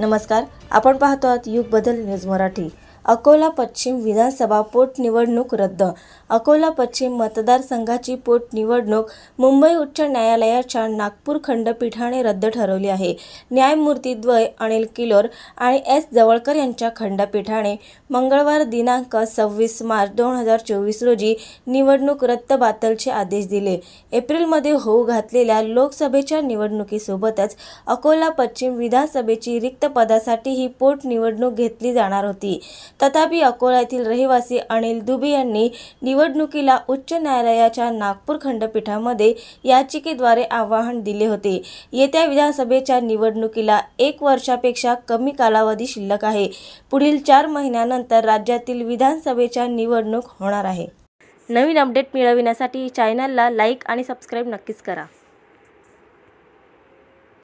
नमस्कार आपण पाहतो आहात युग बदल न्यूज मराठी. अकोला पश्चिम विधानसभा पोटनिवडणूक रद्द. अकोला पश्चिम मतदारसंघाची पोटनिवडणूक मुंबई उच्च न्यायालयाच्या नागपूर खंडपीठाने रद्द ठरवली आहे. न्यायमूर्ती द्वय अनिल किलोर आणि एस जवळकर यांच्या खंडपीठाने मंगळवार दिनांक सव्वीस मार्च दोन हजार चोवीस रोजी निवडणूक रद्दबातलचे आदेश दिले. एप्रिलमध्ये होऊ घातलेल्या लोकसभेच्या निवडणुकीसोबतच अकोला पश्चिम विधानसभेची रिक्त पदासाठी ही पोटनिवडणूक घेतली जाणार होती. तथापि अकोला येथील रहिवासी अनिल दुबे यांनी निवडणुकीला उच्च न्यायालयाच्या नागपूर खंडपीठामध्ये याचिकेद्वारे आव्हान दिले होते. येत्या विधानसभेच्या निवडणुकीला एक वर्षापेक्षा कमी कालावधी शिल्लक आहे. पुढील चार महिन्यानंतर राज्यातील विधानसभेच्या निवडणूक होणार आहे. नवीन अपडेट मिळविण्यासाठी चॅनलला लाईक आणि सबस्क्राईब नक्कीच करा.